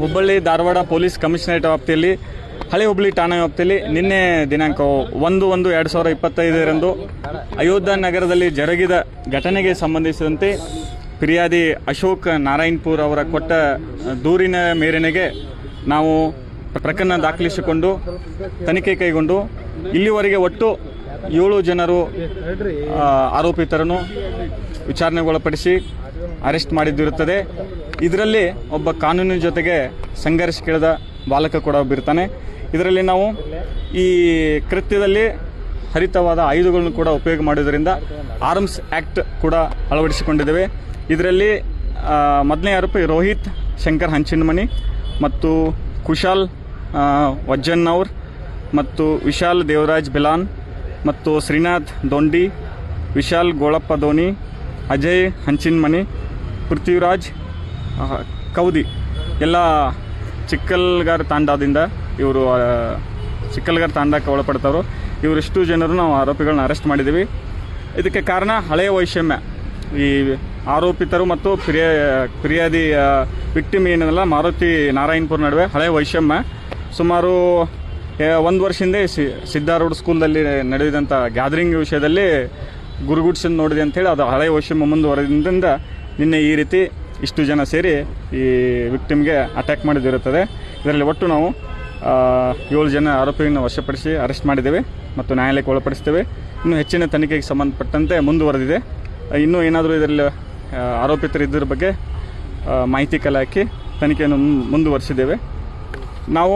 Hubballi Dharwad police commissionerate ವ್ಯಾಪ್ತಿಯಲ್ಲಿ ಹಳೆ ಹುಬ್ಬಳ್ಳಿ ಠಾಣಾ ವ್ಯಾಪ್ತಿಯಲ್ಲಿ ನಿನ್ನೆ ದಿನಾಂಕ ಒಂದು ಒಂದು ಎರಡು ಸಾವಿರ ಇಪ್ಪತ್ತೈದರಂದು ಅಯೋಧ್ಯ ನಗರದಲ್ಲಿ ಜರುಗಿದ ಘಟನೆಗೆ ಸಂಬಂಧಿಸಿದಂತೆ ಫಿರ್ಯಾದಿ ಅಶೋಕ್ ನಾರಾಯಣ್ಪುರ್ ಅವರ ಕೊಟ್ಟ ದೂರಿನ ಮೇರೆನೆಗೆ ನಾವು ಪ್ರಕರಣ ದಾಖಲಿಸಿಕೊಂಡು ತನಿಖೆ ಕೈಗೊಂಡು ಇಲ್ಲಿವರೆಗೆ ಒಟ್ಟು ಏಳು ಜನರು ಆರೋಪಿತರನ್ನು ವಿಚಾರಣೆಗೊಳಪಡಿಸಿ ಅರೆಸ್ಟ್ ಮಾಡಿದ್ದಿರುತ್ತದೆ. ಇದರಲ್ಲಿ ಒಬ್ಬ ಕಾನೂನಿನ ಜೊತೆಗೆ ಸಂಘರ್ಷಕ್ಕಿಳಿದ ಬಾಲಕ ಕೂಡ ಒಬ್ಬಿರ್ತಾನೆ ಇದರಲ್ಲಿ ನಾವು ಈ ಕೃತ್ಯದಲ್ಲಿ ಹರಿತವಾದ ಆಯುಧಗಳನ್ನು ಕೂಡ ಉಪಯೋಗ ಮಾಡೋದರಿಂದ ಆರ್ಮ್ಸ್ ಆ್ಯಕ್ಟ್ ಕೂಡ ಅಳವಡಿಸಿಕೊಂಡಿದ್ದೇವೆ. ಇದರಲ್ಲಿ ಮೊದಲನೇ ಆರೋಪಿ ರೋಹಿತ್ ಶಂಕರ್ ಹಂಚಿನಮಣಿ ಮತ್ತು ಕುಶಾಲ್ ವಜ್ಜನ್ನವ್ರ್ ಮತ್ತು ವಿಶಾಲ್ ದೇವರಾಜ್ ಬಿಲಾನ್ ಮತ್ತು ಶ್ರೀನಾಥ್ ದೊಂಡಿ, ವಿಶಾಲ್ ಗೋಳಪ್ಪ ಧೋನಿ, ಅಜಯ್ ಹಂಚಿನ್ಮಣಿ, ಪೃಥ್ವಿರಾಜ್ ಕೌದಿ. ಎಲ್ಲ ಚಿಕ್ಕಲ್ಗಾರ ತಾಂಡಾದಿಂದ ಇವರು ಚಿಕ್ಕಲ್ಗಾರ ತಾಂಡಕ್ಕೆ ಒಳಪಡ್ತವರು. ಇವರಿಷ್ಟು ಜನರು ನಾವು ಆರೋಪಿಗಳನ್ನ ಅರೆಸ್ಟ್ ಮಾಡಿದ್ದೀವಿ ಇದಕ್ಕೆ ಕಾರಣ ಹಳೆಯ ವೈಷಮ್ಯ. ಈ ಆರೋಪಿತರು ಮತ್ತು ಫಿರ್ಯ ಫಿರ್ಯಾದಿ ವಿಕ್ಟಿಮ್ ಏನಲ್ಲ ಮಾರುತಿ ನಾರಾಯಣಪುರ ನಡುವೆ ಹಳೆಯ ವೈಷಮ್ಯ. ಸುಮಾರು ಒಂದು ವರ್ಷ ಹಿಂದೆ ಸಿದ್ಧಾರೂಢ ಸ್ಕೂಲ್ದಲ್ಲಿ ನಡೆದಿದಂಥ ಗ್ಯಾದರಿಂಗ್ ವಿಷಯದಲ್ಲಿ ಗುರುಗುಡ್ಸಿಂದ ನೋಡಿದೆ ಅಂತೇಳಿ ಅದು ಹಳೆಯ ವೈಷಮ್ಯ ಮುಂದುವರೆದಿಂದ ನಿನ್ನೆ ಈ ರೀತಿ ಇಷ್ಟು ಜನ ಸೇರಿ ಈ ವಿಕ್ಟಿಮ್ಗೆ ಅಟ್ಯಾಕ್ ಮಾಡಿದಿರುತ್ತದೆ. ಇದರಲ್ಲಿ ಒಟ್ಟು ನಾವು ಏಳು ಜನ ಆರೋಪಿಯನ್ನು ವಶಪಡಿಸಿ ಅರೆಸ್ಟ್ ಮಾಡಿದ್ದೇವೆ ಮತ್ತು ನ್ಯಾಯಾಲಯಕ್ಕೆ ಒಳಪಡಿಸ್ತೇವೆ ಇನ್ನು ಹೆಚ್ಚಿನ ತನಿಖೆಗೆ ಸಂಬಂಧಪಟ್ಟಂತೆ ಮುಂದುವರೆದಿದೆ. ಇನ್ನೂ ಏನಾದರೂ ಇದರಲ್ಲಿ ಆರೋಪಿತರಿದ್ದರ ಆರೋಪಿತರು ಬಗ್ಗೆ ಮಾಹಿತಿ ಕಲೆ ಹಾಕಿ ತನಿಖೆಯನ್ನು ಮುಂದುವರಿಸಿದ್ದೇವೆ. ನಾವು